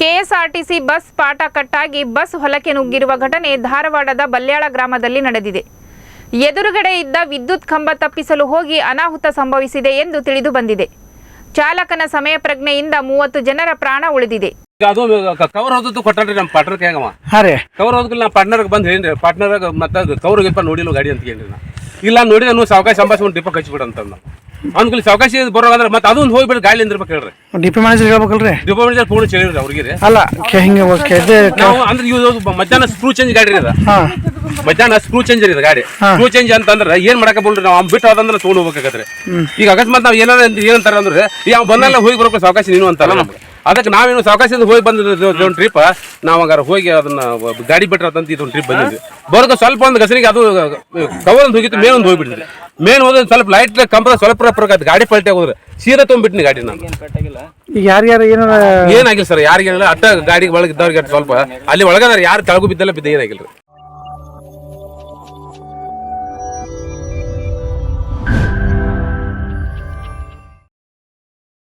KSRTC bus ಪಾಠ ಕಟ್ಟಾಗಿ bus ಹೊಲಕ್ಕೆ ನುಗ್ಗಿರುವ ಘಟನೆ ಧಾರವಾಡದ ಬಲ್ಯಾಳ ಗ್ರಾಮದಲ್ಲಿ ನಡೆದಿದೆ. ಎದುರುಗಡೆ ಇದ್ದ ವಿದ್ಯುತ್ ಕಂಬ ತಪ್ಪಿಸಲು ಹೋಗಿ ಅನಾಹುತ ಸಂಭವಿಸಿದೆ ಎಂದು ತಿಳಿದು ಬಂದಿದೆ. ಚಾಲಕನ ಸಮಯ ಪ್ರಜ್ಞೆಯಿಂದ ಮೂವತ್ತು ಜನರ ಪ್ರಾಣ ಉಳಿದಿದೆ. ಈಗ ಅದು ಕವರ್ ಹೋದದ್ದು ಕೊಟ್ಟನ್ರಿ ನಮ್ಮ ಪಾರ್ಟ್ನರ್ ಹೇಗವ ಹಾಂ ರೀ. ಕವರ್ ಹೋದ್ಕಲ್ಲ ನಾ ಪಾರ್ಟ್ನರ್ಗೆ ಬಂದು ಹೇಳಿ ಪಾರ್ಟ್ನರ್ ಮತ್ತೆ ಕವರ್ ಹೋಗಿಪ್ಪ ನೋಡಿಲ್ಲ ಗಾಡಿ ಅಂತ ಕೇಳಿ ನಾ. ಇಲ್ಲ ನೋಡಿದ ನೀವು ಸಾವಕಾಶ ಸಂಭಾಷಣೆ ಡಿಪ್ಪ ಕಚ್ಚಿಬಿಡ ಅಂತ ನಾವು ಅವಕಾಶ ಸಾವಕಾಶ ಬರೋಂದ್ರೆ ಮತ್ತೆ ಅದೊಂದು ಹೋಗ್ಬಿಟ್ಟು ಗಾಳಿ ಅಂದಿರ್ಬೇಕು ಹೇಳ್ರಿ. ಡಿ ಪಿ ಮ್ಯಾನೇಜರ್ ಹೇಳ್ಬೇಕಲ್ರಿ? ಡಿಪೋ ಮ್ಯಾನೇಜರ್ ಫೋನ್ ಹೇಳಿರಿ ಅವ್ರಿಗೆ. ಅಲ್ಲ ಹಿಂಗೆ ಇದು ನಾವು ಅಂದ್ರೆ ಇವು ಮಧ್ಯಾಹ್ನ ಸ್ಕ್ರೂ ಚೇಂಜ್ ಗಾಡಿ ರೀ ಅದ. ಮಧ್ಯಾಹ್ನ ಸ್ಕ್ರೂ ಚೇಂಜ್ ಇದೆ ಗಾಡಿ. ಸ್ಕ್ರೂ ಚೇಂಜ್ ಅಂತಂದ್ರೆ ಏನ್ ಮಾಡಕ ಬೋಲ್ರಿ ನಾವು? ಬಿಟ್ಟು ಅದಂದ್ರೆ ತೊಗೊಂಡು ಹೋಗ್ಬೇಕಾಗತ್ರಿ ಈಗ ಅಕಸ್ಮಾತ್ ನಾವು ಏನಾರ ಏನಂತಾರ ಅಂದ್ರೆ ಅವ್ನ್ ಬಂದಲ್ಲ ಹೋಗಿ ಬರ್ಬೇಕು ಅವಕಾಶ ನೀನು ಅಂತಾರ ನಮ್ಗೆ. ಅದಕ್ಕೆ ನಾವೇನು ಸಾವಕಾಶದಿಂದ ಹೋಗಿ ಬಂದ ಒಂದು ಟ್ರಿಪ್ ನಾವು ಹಂಗಾರ ಹೋಗಿ ಅದನ್ನ ಗಾಡಿ ಬಿಟ್ರ ಅಂತ ಇದೊಂದು ಟ್ರಿಪ್ ಬಂದಿದ್ವಿ ಬರೋದು ಸ್ವಲ್ಪ ಒಂದು ಗಸರಿಗೆ ಅದು ಕವರ್ ಒಂದು ಹೋಗಿತ್ತು ಮೇನ್ ಒಂದು ಹೋಗ್ಬಿಟ್ಟಿದೆ. ಮೇನ್ ಹೋದ್ರೆ ಸ್ವಲ್ಪ ಲೈಟ್ ಕಂಪದ ಸ್ವಲ್ಪ ಗಾಡಿ ಪಲ್ಟೆ ಹೋದ್ರೆ ಸೀರೆ ತೊಗೊಂಡ್ಬಿಟ್ಟಿನಿ ಗಾಡಿ ನಾನು. ಈಗ ಯಾರ್ಯಾರು ಏನೋ ಏನಾಗಿಲ್ಲ ಸರ್ ಯಾರಿಗೇನಿಲ್ಲ ಅಟ್ಟ ಗಾಡಿ ಒಳಗೆ ಇದ್ದವ್ರಿಗೆ ಸ್ವಲ್ಪ. ಅಲ್ಲಿ ಒಳಗದಾರ ಯಾರು ಕೆಳಗು ಬಿದ್ದಲ್ಲ ಬಿದ್ದ ಏನಾಗಿಲ್ಲ.